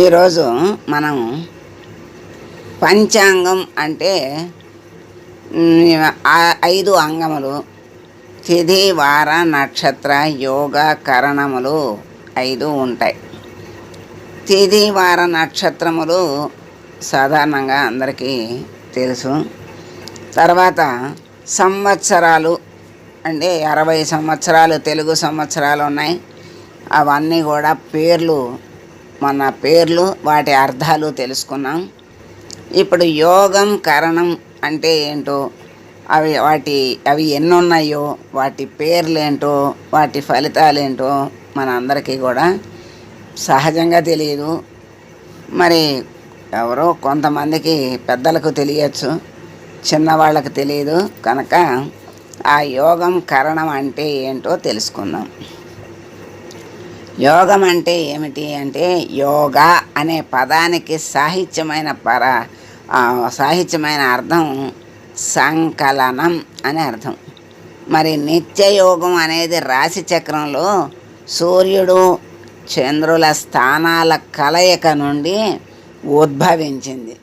ఈరోజు మనం పంచాంగం అంటే ఐదు అంగములు తిథి వార నక్షత్ర యోగ కరణములు ఐదు ఉంటాయి. తిథి వార నక్షత్రములు సాధారణంగా అందరికీ తెలుసు. తర్వాత సంవత్సరాలు అంటే అరవై సంవత్సరాలు తెలుగు సంవత్సరాలు ఉన్నాయి. అవన్నీ కూడా పేర్లు మన పేర్లు వాటి అర్థాలు తెలుసుకున్నాం. ఇప్పుడు యోగం కరణం అంటే ఏంటో అవి వాటి అవి ఎన్ని ఉన్నాయో వాటి పేర్లేంటో వాటి ఫలితాలు ఏంటో మన అందరికీ కూడా సహజంగా తెలియదు. మరి ఎవరో కొంతమందికి పెద్దలకు తెలియచ్చు చిన్నవాళ్ళకి తెలియదు. కనుక ఆ యోగం కరణం అంటే ఏంటో తెలుసుకుందాం. యోగం అంటే ఏమిటి అంటే యోగా అనే పదానికి సాహిత్యమైన పర సాహిత్యమైన అర్థం సంకలనం అనే అర్థం. మరి నిత్యయోగం అనేది రాశి చక్రంలో సూర్యుడు చంద్రుల స్థానాల కలయిక నుండి ఉద్భవించింది.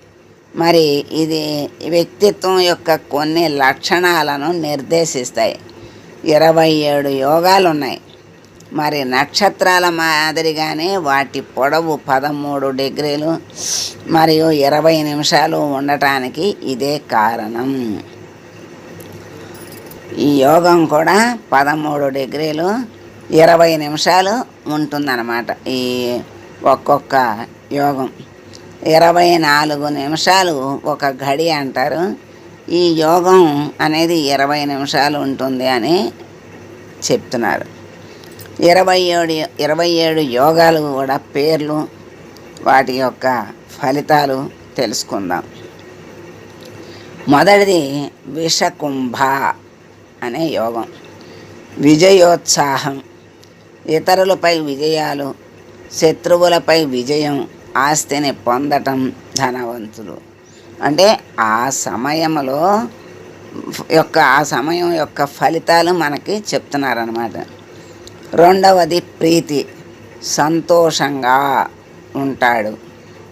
మరి ఇది వ్యక్తిత్వం యొక్క కొన్ని లక్షణాలను నిర్దేశిస్తాయి. ఇరవై ఏడు యోగాలు ఉన్నాయి మరి నక్షత్రాల మాదిరిగానే వాటి పొడవు పదమూడు డిగ్రీలు మరియు ఇరవై నిమిషాలు ఉండటానికి ఇదే కారణం. ఈ యోగం కూడా పదమూడు డిగ్రీలు ఇరవై నిమిషాలు ఉంటుందన్నమాట ఈ ఒక్కొక్క యోగం. ఇరవై నాలుగు నిమిషాలు ఒక గడి అంటారు. ఈ యోగం అనేది ఇరవై నిమిషాలు ఉంటుంది అని చెప్తున్నారు. ఇరవై ఏడు ఇరవై ఏడు యోగాలు కూడా పేర్లు వాటి యొక్క ఫలితాలు తెలుసుకుందాం. మొదటిది విషకుంభ అనే యోగం. విజయోత్సాహం. ఇతరులపై విజయాలు శత్రువులపై విజయం ఆస్తిని పొందటం ధనవంతులు. అంటే ఆ సమయంలో యొక్క ఆ సమయం యొక్క ఫలితాలు మనకి చెప్తున్నారన్నమాట. రెండవది ప్రీతి. సంతోషంగా ఉంటాడు.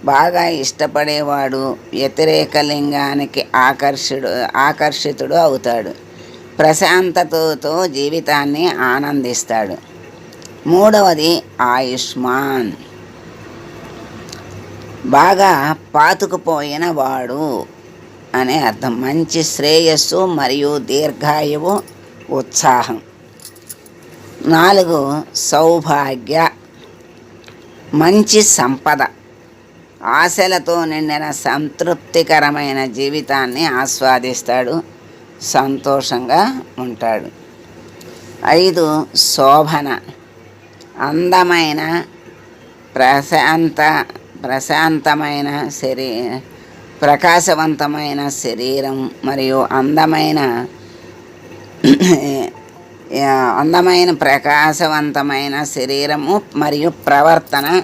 బాగా ఇష్టపడేవాడు వ్యతిరేక లింగానికి ఆకర్షుడు ఆకర్షితుడు అవుతాడు. ప్రశాంతతతో జీవితాన్ని ఆనందిస్తాడు. మూడవది ఆయుష్మాన్. బాగా పాతుకుపోయిన వాడు అనే అర్థం. మంచి శ్రేయస్సు మరియు దీర్ఘాయువు ఉత్సాహం. నాలుగు సౌభాగ్య. మంచి సంపద. ఆశలతో నిండిన సంతృప్తికరమైన జీవితాన్ని ఆస్వాదిస్తాడు. సంతోషంగా ఉంటాడు. ఐదు శోభన. అందమైన ప్రశాంత ప్రశాంతమైన శరీ ప్రకాశవంతమైన శరీరం మరియు అందమైన అందమైన ప్రకాశవంతమైన శరీరము మరియు ప్రవర్తన.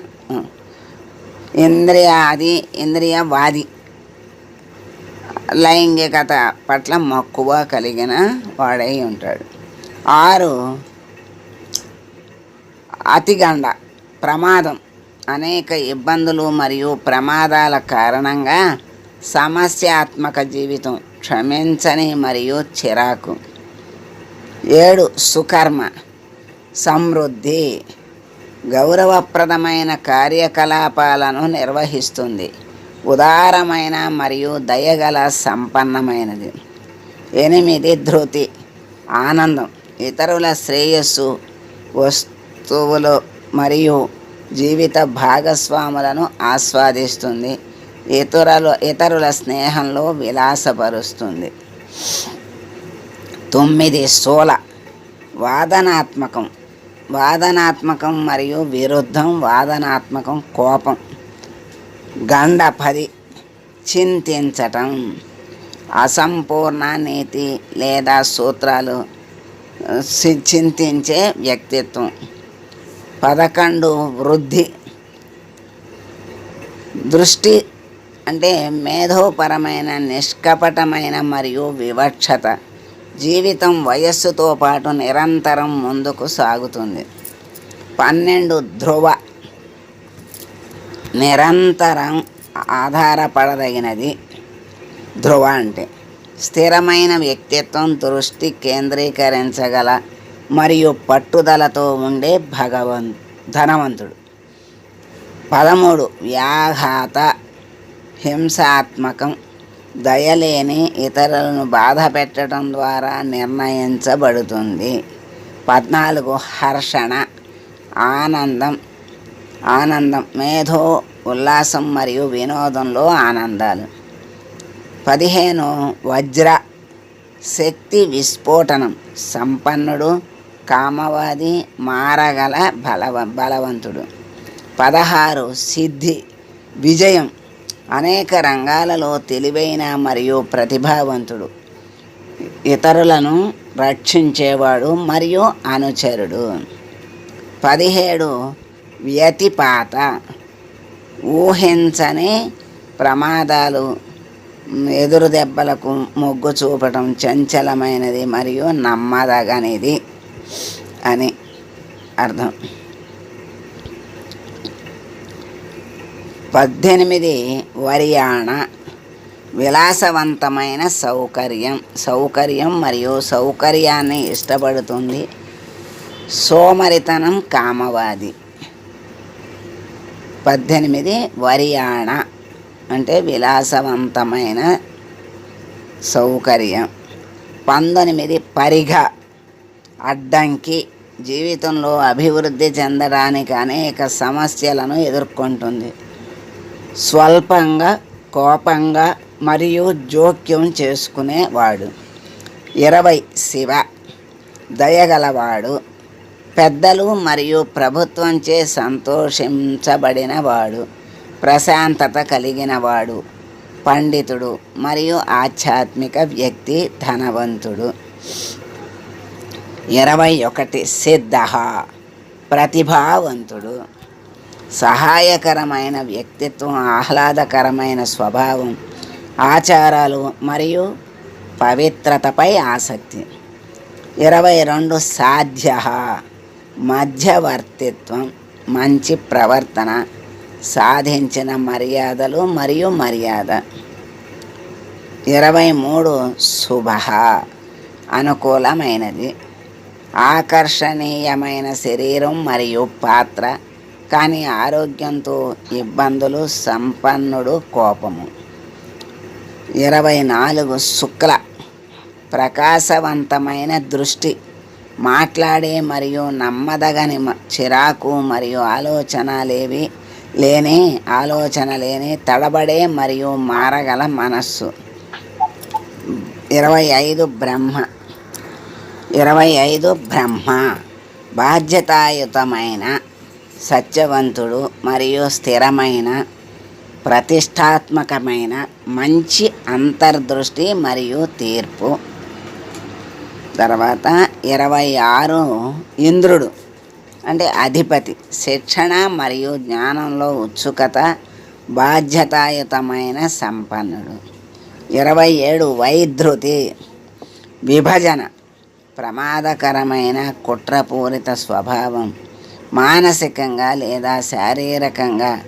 ఇంద్రియాది ఇంద్రియవాది. లైంగికత పట్ల మక్కువ కలిగిన వాడై ఉంటాడు. ఆరు అతిగండ ప్రమాదం. అనేక ఇబ్బందులు మరియు ప్రమాదాల కారణంగా సమస్యాత్మక జీవితం క్షమించని మరియు చిరాకు. ఏడు సుకర్మ. సమృద్ధి. గౌరవప్రదమైన కార్యకలాపాలను నిర్వహిస్తుంది. ఉదారమైన మరియు దయగల సంపన్నమైనది. ఎనిమిది ధృతి. ఆనందం. ఇతరుల శ్రేయస్సు వస్తువులు మరియు జీవిత భాగస్వాములను ఆస్వాదిస్తుంది. ఇతరులు ఇతరుల స్నేహంలో విలాసపరుస్తుంది. తొమ్మిది స్థూల వాదనాత్మకం. వాదనాత్మకం మరియు విరుద్ధం వాదనాత్మకం కోపం. గండ పది. చింతించటం. అసంపూర్ణ నీతి లేదా సూత్రాలు చింతించే వ్యక్తిత్వం. పదకొండు వృద్ధి. దృష్టి అంటే మేధోపరమైన నిష్కపటమైన మరియు వివక్షత. జీవితం వయస్సుతో పాటు నిరంతరం ముందుకు సాగుతుంది. పన్నెండు ధ్రువ. నిరంతరం ఆధారపడదగినది ధ్రువ అంటే స్థిరమైన వ్యక్తిత్వం దృష్టి కేంద్రీకరించగల మరియు పట్టుదలతో ఉండే భగవన్ ధనవంతుడు. పదమూడు వ్యాఘాత హింసాత్మకం. దయలేని ఇతరులను బాధ పెట్టడం ద్వారా నిర్ణయించబడుతుంది. పద్నాలుగు హర్షణ ఆనందం ఆనందం మేధో ఉల్లాసం మరియు వినోదంలో ఆనందాలు. పదిహేను వజ్ర శక్తి విస్ఫోటనం సంపన్నుడు కామవాది మారగల బలవ బలవంతుడు. పదహారు సిద్ధి విజయం అనేక రంగాలలో తెలివైన మరియు ప్రతిభావంతుడు. ఇతరులను రక్షించేవాడు మరియు అనుచరుడు. పదిహేడు. వ్యతిపాత. ఊహించని ప్రమాదాలు ఎదురు దెబ్బలకు మొగ్గు చూపటం చంచలమైనది మరియు నమ్మదగనిది అని అర్థం. పద్దెనిమిది వరియాణ విలాసవంతమైన సౌకర్యం సౌకర్యం మరియు సౌకర్యాన్ని ఇష్టపడుతుంది. సోమరితనం కామవాది. పద్దెనిమిది వరియాణ అంటే విలాసవంతమైన సౌకర్యం. పంతొమ్మిది పరిఘ. అడ్డంకి. జీవితంలో అభివృద్ధి చెందడానికి అనేక సమస్యలను ఎదుర్కొంటుంది. స్వల్పంగా కోపంగా మరియు జోక్యం చేసుకునేవాడు ఇరవై శివ. దయగలవాడు. పెద్దలు మరియు ప్రభుత్వంచే సంతోషించబడినవాడు ప్రశాంతత కలిగినవాడు పండితుడు మరియు ఆధ్యాత్మిక వ్యక్తి ధనవంతుడు. ఇరవై ఒకటి. సిద్ధ. ప్రతిభావంతుడు. సహాయకరమైన వ్యక్తిత్వం ఆహ్లాదకరమైన స్వభావం ఆచారాలు మరియు పవిత్రతపై ఆసక్తి. ఇరవై రెండు సాధ్య మధ్యవర్తిత్వం మంచి ప్రవర్తన సాధించిన మర్యాదలు మరియు మర్యాద. ఇరవై మూడు శుభ అనుకూలమైనది. ఆకర్షణీయమైన శరీరం మరియు పాత్ర కానీ ఆరోగ్యంతో ఇబ్బందులు సంపన్నుడు కోపము. ఇరవై నాలుగు శుక్ల ప్రకాశవంతమైన దృష్టి. మాట్లాడే మరియు నమ్మదగని చిరాకు మరియు ఆలోచనలేవి లేని ఆలోచన లేని తడబడే మరియు మారగల మనస్సు. ఇరవై ఐదు బ్రహ్మ. ఇరవై ఐదు బ్రహ్మ. బాధ్యతాయుతమైన సత్యవంతుడు మరియు స్థిరమైన ప్రతిష్టాత్మకమైన మంచి అంతర్దృష్టి మరియు తీర్పు. తర్వాత ఇరవై ఆరు ఇంద్రుడు అంటే అధిపతి. శిక్షణ మరియు జ్ఞానంలో ఉత్సుకత బాధ్యతాయుతమైన సంపన్నుడు. ఇరవై ఏడు వైధృతి విభజన ప్రమాదకరమైన కుట్రపూరిత స్వభావం. మానసికంగా లేదా శారీరకంగా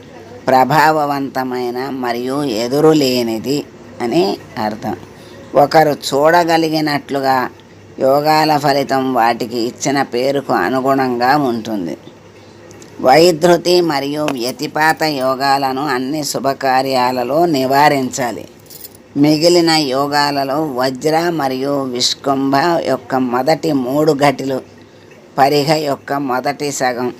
ప్రభావవంతమైన మరియు ఎదురులేనిది అని అర్థం. ఒకరు చూడగలిగినట్లుగా యోగాల ఫలితం వాటికి ఇచ్చిన పేరుకు అనుగుణంగా ఉంటుంది. వైధృతి మరియు వ్యతిపాత యోగాలను అన్ని శుభకార్యాలలో నివారించాలి. మిగిలిన యోగాలలో వజ్ర మరియు విష్కుంభ యొక్క మొదటి మూడు ఘటిలు పరిఘ యొక్క మొదటి సగం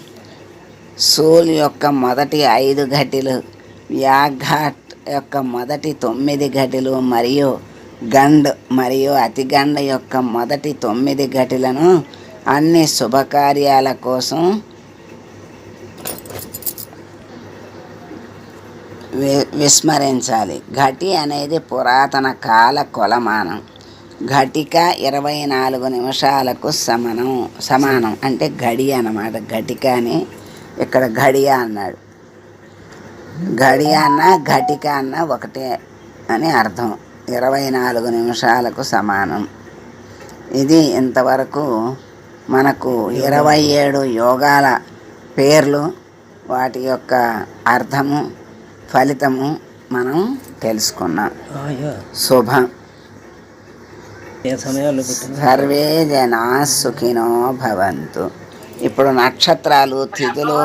సూల్ యొక్క మొదటి ఐదు ఘటిలు వ్యాఘాట్ యొక్క మొదటి తొమ్మిది ఘటిలు మరియు గండ్ మరియు అతిగండ యొక్క మొదటి తొమ్మిది ఘటిలను అన్ని శుభకార్యాల కోసం వి- విస్మరించాలి. ఘటి అనేది పురాతన కాల కొలమానం. ఘటిక ఇరవై నాలుగు నిమిషాలకు సమానం సమానం. అంటే గడి అన్నమాట. ఘటిక అని ఇక్కడ గడియ అన్నాడు. గడియ అన్న ఘటిక అన్న ఒకటే అని అర్థం. ఇరవై నాలుగు నిమిషాలకు సమానం. ఇది ఇంతవరకు మనకు ఇరవై ఏడు యోగాల పేర్లు వాటి యొక్క అర్థము ఫలితము మనం తెలుసుకున్నాం. శుభం. సర్వే జనా సుఖినో భవంతు. ఇప్పుడు నక్షత్రాలు తిథులు